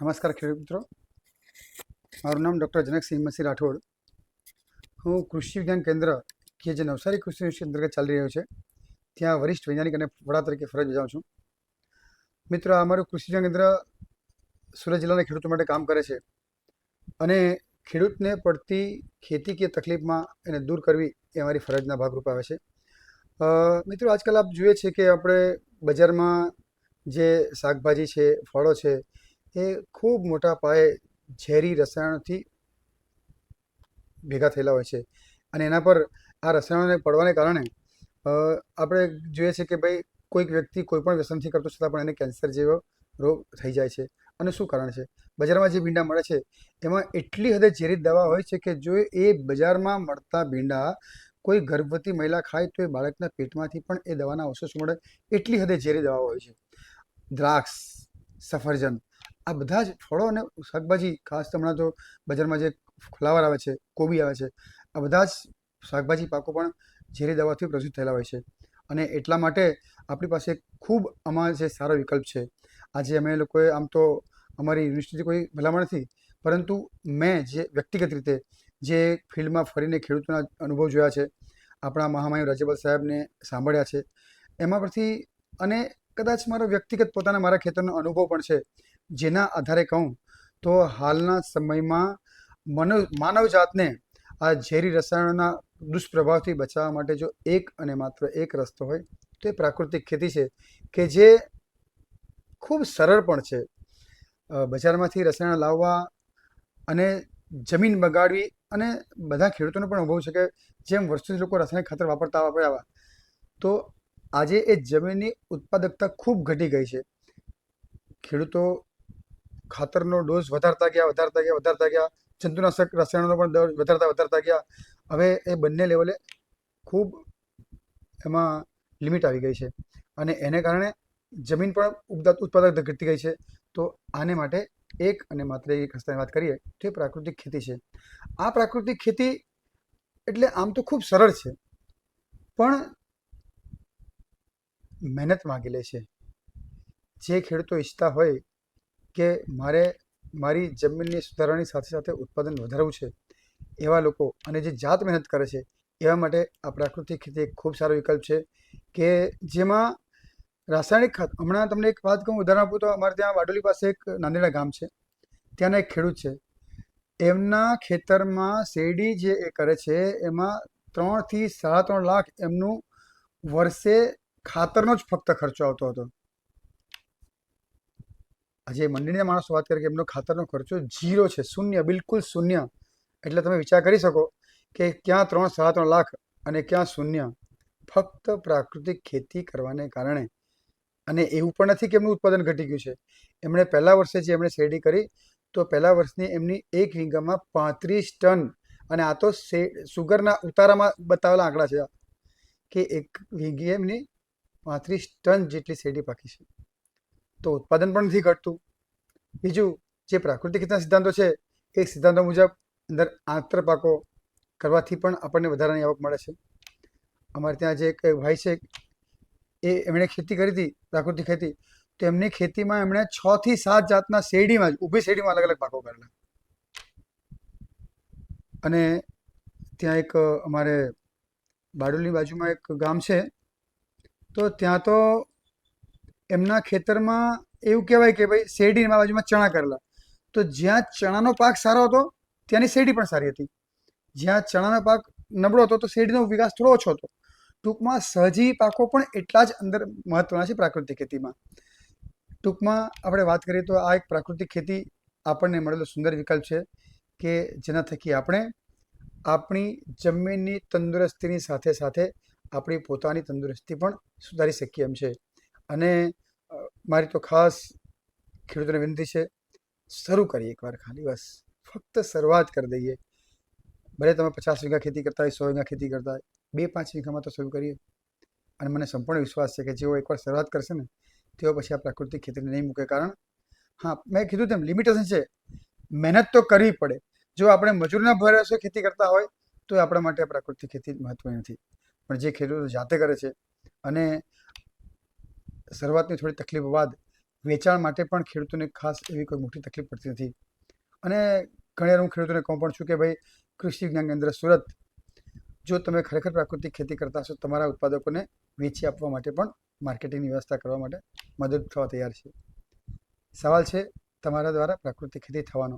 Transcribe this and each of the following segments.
નમસ્કાર ખેડૂત મિત્રો. મારું નામ ડૉક્ટર જનકસિંહ મસી રાઠોડ. હું કૃષિ વિજ્ઞાન કેન્દ્ર કે જે નવસારી કૃષિ યુનિવર્સિટી અંતર્ગત ચાલી રહ્યો છે, ત્યાં વરિષ્ઠ વૈજ્ઞાનિક અને વડા તરીકે ફરજ બજાવું છું. મિત્રો, આ અમારું કૃષિ વિજ્ઞાન કેન્દ્ર સુરત જિલ્લાના ખેડૂતો માટે કામ કરે છે અને ખેડૂતને પડતી ખેતી કે તકલીફમાં એને દૂર કરવી એ અમારી ફરજના ભાગરૂપે આવે છે. મિત્રો, આજકાલ આપ જોઈએ છે કે આપણે બજારમાં જે શાકભાજી છે, ફળો છે એ ખૂબ મોટા પાયે ઝેરી રસાયણોથી ભેગા થયેલા હોય છે. અને એના પર આ રસાયણોને પડવાને કારણે આપણે જોઈએ છે કે ભાઈ કોઈક વ્યક્તિ કોઈ પણ વ્યસનથી કરતો છતાં પણ એને કેન્સર જેવો રોગ થઈ જાય છે. અને શું કારણ છે? બજારમાં જે ભીંડા મળે છે, એમાં એટલી હદે ઝેરી દવા હોય છે કે જો એ બજારમાં મળતા ભીંડા કોઈ ગર્ભવતી મહિલા ખાય તો એ બાળકના પેટમાંથી પણ એ દવાના અવશેષ મળે, એટલી હદે ઝેરી દવાઓ હોય છે. દ્રાક્ષ, સફરજન આ બધા જ ફળો અને શાકભાજી, ખાસ હમણાં તો બજારમાં જે ફ્લાવર આવે છે, કોબી આવે છે, આ બધા જ શાકભાજી પાકો પણ ઝેરી દવાથી પ્રસૂત થયેલા હોય છે. અને એટલા માટે આપણી પાસે ખૂબ આમાં જે સારો વિકલ્પ છે. આજે અમે લોકોએ આમ તો અમારી યુનિવર્સિટી કોઈ ભલામણ નથી, પરંતુ મેં જે વ્યક્તિગત રીતે જે ફિલ્ડમાં ફરીને ખેડૂતોના અનુભવ જોયા છે, આપણા મહામહિમ રાજ્યપાલ સાહેબને સાંભળ્યા છે, એમાં પરથી અને કદાચ મારો વ્યક્તિગત પોતાના મારા ખેતરનો અનુભવ પણ છે જેના આધારે કહું તો હાલના સમયમાં મનો માનવ જાતને આ ઝેરી રસાયણોના દુષ્પ્રભાવથી બચાવવા માટે જો એક અને માત્ર એક રસ્તો હોય, તો એ પ્રાકૃતિક ખેતી છે કે જે ખૂબ સરળ પણ છે. બજારમાંથી રસાયણ લાવવા અને જમીન બગાડવી અને બધા ખેડૂતોનો પણ અનુભવ છે કે જેમ વર્ષોથી લોકો રાસાયણિક ખાતર વાપરતા વાપર્યા તો આજે એ જમીનની ઉત્પાદકતા ખૂબ ઘટી ગઈ છે. ખેડૂતો ખાતરનો ડોઝ વધારતા ગયા વધારતા ગયા વધારતા ગયા. જંતુનાશક રસાયણોનો પણ દર વધારતા વધારતા ગયા. હવે એ બંને લેવલે ખૂબ એમાં લિમિટ આવી ગઈ છે. અને એને કારણે જમીન પણ ઉપદા, ઉત્પાદક ઘટી ગઈ છે. તો આને માટે એક અને માત્ર એક રસ્તાની વાત કરીએ તો પ્રાકૃતિક ખેતી છે. આ પ્રાકૃતિક ખેતી એટલે આમ તો ખૂબ સરળ છે. પણ મહેનત માગી લે છે. જે ખેડૂતો ઈચ્છતા હોય કે મારે મારી જમીનની સુધારાની સાથે સાથે ઉત્પાદન વધારવું છે એવા લોકો અને જે જાત મહેનત કરે છે એવા માટે આ પ્રાકૃતિક ખેતી એક ખૂબ સારો વિકલ્પ છે કે જેમાં રાસાયણિક ખાત હમણાં તમને એક વાત કહું, ઉદાહરણ આપું તો અમારે ત્યાં વાડોલી પાસે એક નાંદેડા ગામ છે, ત્યાંના એક ખેડૂત છે. એમના ખેતરમાં શેરડી જે એ કરે છે, એમાં ત્રણથી સાડા ત્રણ લાખ એમનું વર્ષે ખાતરનો જ ફક્ત ખર્ચો આવતો હતો. આજે મંડળીના માણસો વાત કરે કે એમનો ખાતરનો ખર્ચો ઝીરો છે, શૂન્ય, બિલકુલ શૂન્ય. એટલે તમે વિચાર કરી શકો કે ક્યાં ત્રણ, સાડા ત્રણ લાખ અને ક્યાં શૂન્ય. ફક્ત પ્રાકૃતિક ખેતી કરવાને કારણે. અને એવું પણ નથી કે એમનું ઉત્પાદન ઘટી ગયું છે. એમણે પહેલા વર્ષે જે એમણે શેરડી કરી, તો પહેલા વર્ષની એમની એક વીઘામાં પાંત્રીસ ટન અને આ તો શે સુગરના ઉતારામાં બતાવેલા આંકડા છે. કે એક વીઘે એમની પાંત્રીસ ટન જેટલી શેરડી પાકી છે. તો ઉત્પાદન પણ નથી ઘટતું. બીજું, જે પ્રાકૃતિક રીતના સિદ્ધાંતો છે, એ સિદ્ધાંતો મુજબ અંદર આંતર પાકો કરવાથી પણ આપણને વધારાની આવક મળે છે. અમારે ત્યાં જે એક ભાઈ છે, એ એમણે ખેતી કરી હતી, પ્રાકૃતિક ખેતી, તો એમની ખેતીમાં એમણે છ થી સાત જાતના શેરડીમાં જ, ઊભી શેરડીમાં અલગ અલગ પાકો કરેલા. અને ત્યાં એક અમારે બારડોલીની બાજુમાં એક ગામ છે, તો ત્યાં તો એમના ખેતરમાં એવું કહેવાય કે ભાઈ શેરડીના બાજુમાં ચણા કરેલા. તો જ્યાં ચણાનો પાક સારો હતો, ત્યાંની શેરડી પણ સારી હતી. જ્યાં ચણાનો પાક નબળો હતો, તો શેરડીનો વિકાસ થોડો ઓછો હતો. ટૂંકમાં સહજી પાકો પણ એટલા જ અંદર મહત્વના છે પ્રાકૃતિક ખેતીમાં. ટૂંકમાં આપણે વાત કરીએ તો આ એક પ્રાકૃતિક ખેતી આપણને મળેલો સુંદર વિકલ્પ છે કે જેના થકી આપણે આપણી જમીનની તંદુરસ્તીની સાથે સાથે આપણી પોતાની તંદુરસ્તી પણ સુધારી શકીએ એમ છે. અને મારી તો ખાસ ખેડૂતોને વિનંતી છે, શરૂ કરીએ એકવાર ખાલી, બસ. ફક્ત શરૂઆત કરી દઈએ. ભલે તમે પચાસ વીઘા ખેતી કરતા હોય, સો વીઘા ખેતી કરતા હોય, બે પાંચ વીઘામાં તો શરૂ કરીએ. અને મને સંપૂર્ણ વિશ્વાસ છે કે જેઓ એકવાર શરૂઆત કરશે ને, તેઓ પછી આ પ્રાકૃતિક ખેતીને નહીં મૂકે. કારણ, હા, મેં કીધું તેમ લિમિટેશન છે. મહેનત તો કરવી પડે. જો આપણે મજૂરના ભરોસે ખેતી કરતા હોય, તો આપણા માટે પ્રાકૃતિક ખેતી મહત્વની નથી. પણ જે ખેડૂતો જાતે કરે છે, અને શરૂઆતની થોડી તકલીફ બાદ વેચાણ માટે પણ ખેડૂતોને ખાસ એવી કોઈ મોટી તકલીફ પડતી નથી. અને ઘણી હું ખેડૂતોને કહું પણ છું કે ભાઈ, કૃષિ વિજ્ઞાન કેન્દ્ર સુરત, જો તમે ખરેખર પ્રાકૃતિક ખેતી કરતા હશો, તમારા ઉત્પાદકોને વેચી આપવા માટે પણ માર્કેટિંગની વ્યવસ્થા કરવા માટે મદદ થવા તૈયાર છે. સવાલ છે તમારા દ્વારા પ્રાકૃતિક ખેતી થવાનો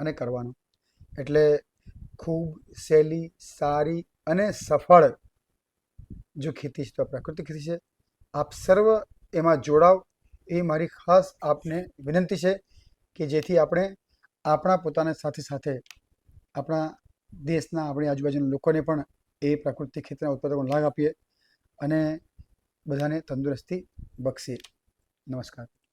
અને કરવાનો. એટલે ખૂબ સહેલી, સારી અને સફળ જો ખેતી છે, તો પ્રાકૃતિક ખેતી છે. આપ સર્વ એમાં જોડાવ એ મારી ખાસ આપને વિનંતી છે કે જેથી આપણે આપણા પોતાના સાથે સાથે આપણા દેશના આપણી આજુબાજુના લોકોને પણ એ પ્રાકૃતિક ખેતીના ઉત્પાદકોનો લાભ આપીએ અને બધાને તંદુરસ્તી બક્ષીએ. નમસ્કાર.